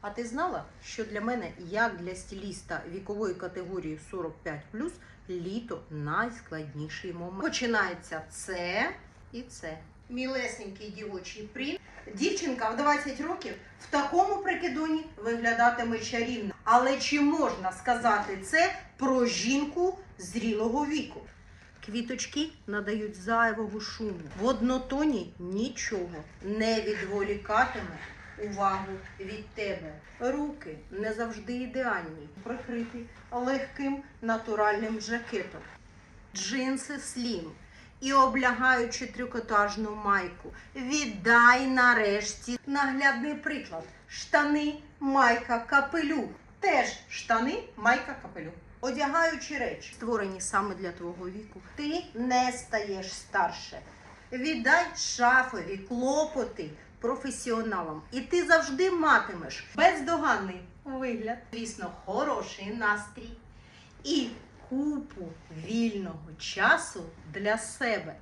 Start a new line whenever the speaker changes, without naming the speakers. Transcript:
А ти знала, що для мене, як для стиліста вікової категорії 45 літо найскладніший момент. Починається це і це. Мілесенький дівочий принт. Дівчинка в 20 років в такому прикидоні виглядатиме чарівно. Але чи можна сказати це про жінку зрілого віку? Квіточки надають зайвого шуму. В однотоні нічого не відволікатиме увагу від тебе. Руки не завжди ідеальні, прикриті легким натуральним жакетом. Джинси слім і облягаючи трикотажну майку. Віддай нарешті наглядний приклад. Штани, майка, капелюх. Теж штани, майка, капелюх. Одягаючи речі, створені саме для твого віку, ти не стаєш старше. Віддай шафові клопоти професіоналам, і ти завжди матимеш бездоганний вигляд, звісно, хороший настрій. І купу вільного часу для себе.